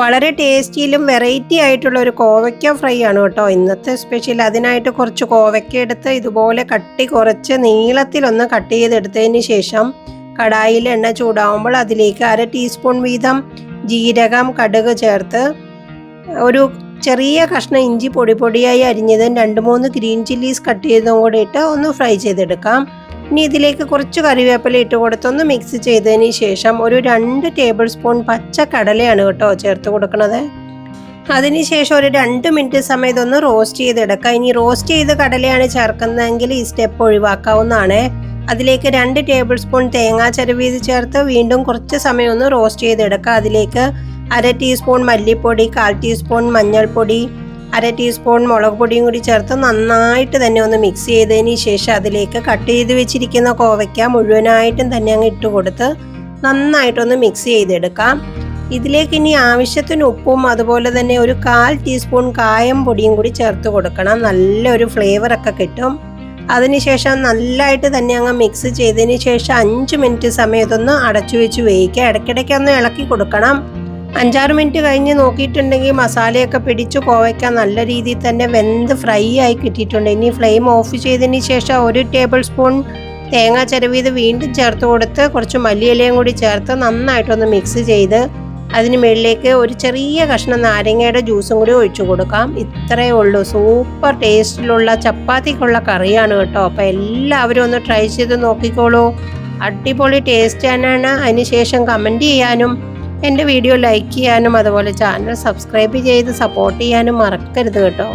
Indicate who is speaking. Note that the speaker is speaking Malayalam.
Speaker 1: വളരെ ടേസ്റ്റിയിലും വെറൈറ്റി ആയിട്ടുള്ള ഒരു കോവയ്ക്ക ഫ്രൈ ആണ് കേട്ടോ. ഇന്നത്തെ സ്പെഷ്യൽ അതിനായിട്ട് കുറച്ച് കോവയ്ക്ക എടുത്ത് ഇതുപോലെ കട്ടി കുറച്ച് നീളത്തിലൊന്ന് കട്ട് ചെയ്തെടുത്തതിന് ശേഷം കടായിൽ എണ്ണ ചൂടാവുമ്പോൾ അതിലേക്ക് അര ടീസ്പൂൺ വീതം ജീരകം കടുക് ചേർത്ത് ഒരു ചെറിയ കഷ്ണം ഇഞ്ചി പൊടി പൊടിയായി അരിഞ്ഞതും രണ്ട് മൂന്ന് ഗ്രീൻ ചില്ലീസ് കട്ട് ചെയ്തതും കൂടി ഇട്ട് ഒന്ന് ഫ്രൈ ചെയ്തെടുക്കാം. ഇനി ഇതിലേക്ക് കുറച്ച് കറിവേപ്പില ഇട്ട് കൊടുത്തൊന്ന് മിക്സ് ചെയ്തതിന് ശേഷം ഒരു രണ്ട് ടേബിൾ സ്പൂൺ പച്ച കടലയാണ് കേട്ടോ ചേർത്ത് കൊടുക്കുന്നത് അതിനുശേഷം ഒരു രണ്ട് മിനിറ്റ് സമയം ഇതൊന്ന് റോസ്റ്റ് ചെയ്തെടുക്കുക ഇനി റോസ്റ്റ് ചെയ്ത് കടലയാണ് ചേർക്കുന്നതെങ്കിൽ ഈ സ്റ്റെപ്പ് ഒഴിവാക്കാവുന്നതാണ്. അതിലേക്ക് രണ്ട് ടേബിൾ സ്പൂൺ തേങ്ങാ ചരവീത് ചേർത്ത് വീണ്ടും കുറച്ച് സമയം ഒന്ന് റോസ്റ്റ് ചെയ്തെടുക്കുക അതിലേക്ക് അര ടീസ്പൂൺ മല്ലിപ്പൊടി കാൽ ടീസ്പൂൺ മഞ്ഞൾപ്പൊടി അര ടീസ്പൂൺ മുളക് പൊടിയും കൂടി ചേർത്ത് നന്നായിട്ട് തന്നെ ഒന്ന് മിക്സ് ചെയ്തതിന് ശേഷം അതിലേക്ക് കട്ട് ചെയ്ത് വെച്ചിരിക്കുന്ന കോവയ്ക്ക മുഴുവനായിട്ടും തന്നെ അങ്ങ് ഇട്ട് കൊടുത്ത് നന്നായിട്ടൊന്ന് മിക്സ് ചെയ്തെടുക്കാം. ഇതിലേക്ക് ഇനി ആവശ്യത്തിന് ഉപ്പും അതുപോലെ തന്നെ ഒരു കാൽ ടീസ്പൂൺ കായം പൊടിയും കൂടി ചേർത്ത് കൊടുക്കണം. നല്ലൊരു ഫ്ലേവറൊക്കെ കിട്ടും. അതിനുശേഷം നല്ലതായിട്ട് തന്നെ അങ്ങ് മിക്സ് ചെയ്തതിന് ശേഷം അഞ്ച് മിനിറ്റ് സമയത്തൊന്ന് അടച്ചു വെച്ച് വേവിക്കുക. ഇടയ്ക്കിടയ്ക്ക് ഒന്ന് ഇളക്കി കൊടുക്കണം. അഞ്ചാറ് മിനിറ്റ് കഴിഞ്ഞ് നോക്കിയിട്ടുണ്ടെങ്കിൽ മസാലയൊക്കെ പിടിച്ച് കോവയ്ക്കാൻ നല്ല രീതിയിൽ തന്നെ വെന്ത് ഫ്രൈ ആയി കിട്ടിയിട്ടുണ്ട്. ഇനി ഫ്ലെയിം ഓഫ് ചെയ്തതിന് ശേഷം ഒരു ടേബിൾ സ്പൂൺ തേങ്ങ ചിരവിയത് വീണ്ടും ചേർത്ത് കൊടുത്ത് കുറച്ച് മല്ലിയിലയും കൂടി ചേർത്ത് നന്നായിട്ടൊന്ന് മിക്സ് ചെയ്ത് അതിന് മുകളിലേക്ക് ഒരു ചെറിയ കഷ്ണം നാരങ്ങയുടെ ജ്യൂസും കൂടി ഒഴിച്ചു കൊടുക്കാം. ഇത്രയേ ഉള്ളൂ. സൂപ്പർ ടേസ്റ്റിലുള്ള ചപ്പാത്തിക്കുള്ള കറിയാണ് കേട്ടോ. അപ്പോൾ എല്ലാവരും ഒന്ന് ട്രൈ ചെയ്ത് നോക്കിക്കോളൂ. അടിപൊളി ടേസ്റ്റ് തന്നെയാണ്. അതിനുശേഷം കമന്റ് ചെയ്യാനും എന്റെ വീഡിയോ ലൈക്ക് ചെയ്യാനും അതുപോലെ ചാനൽ സബ്സ്ക്രൈബ് ചെയ്ത് സപ്പോർട്ട് ചെയ്യാനും മറക്കരുത് കേട്ടോ.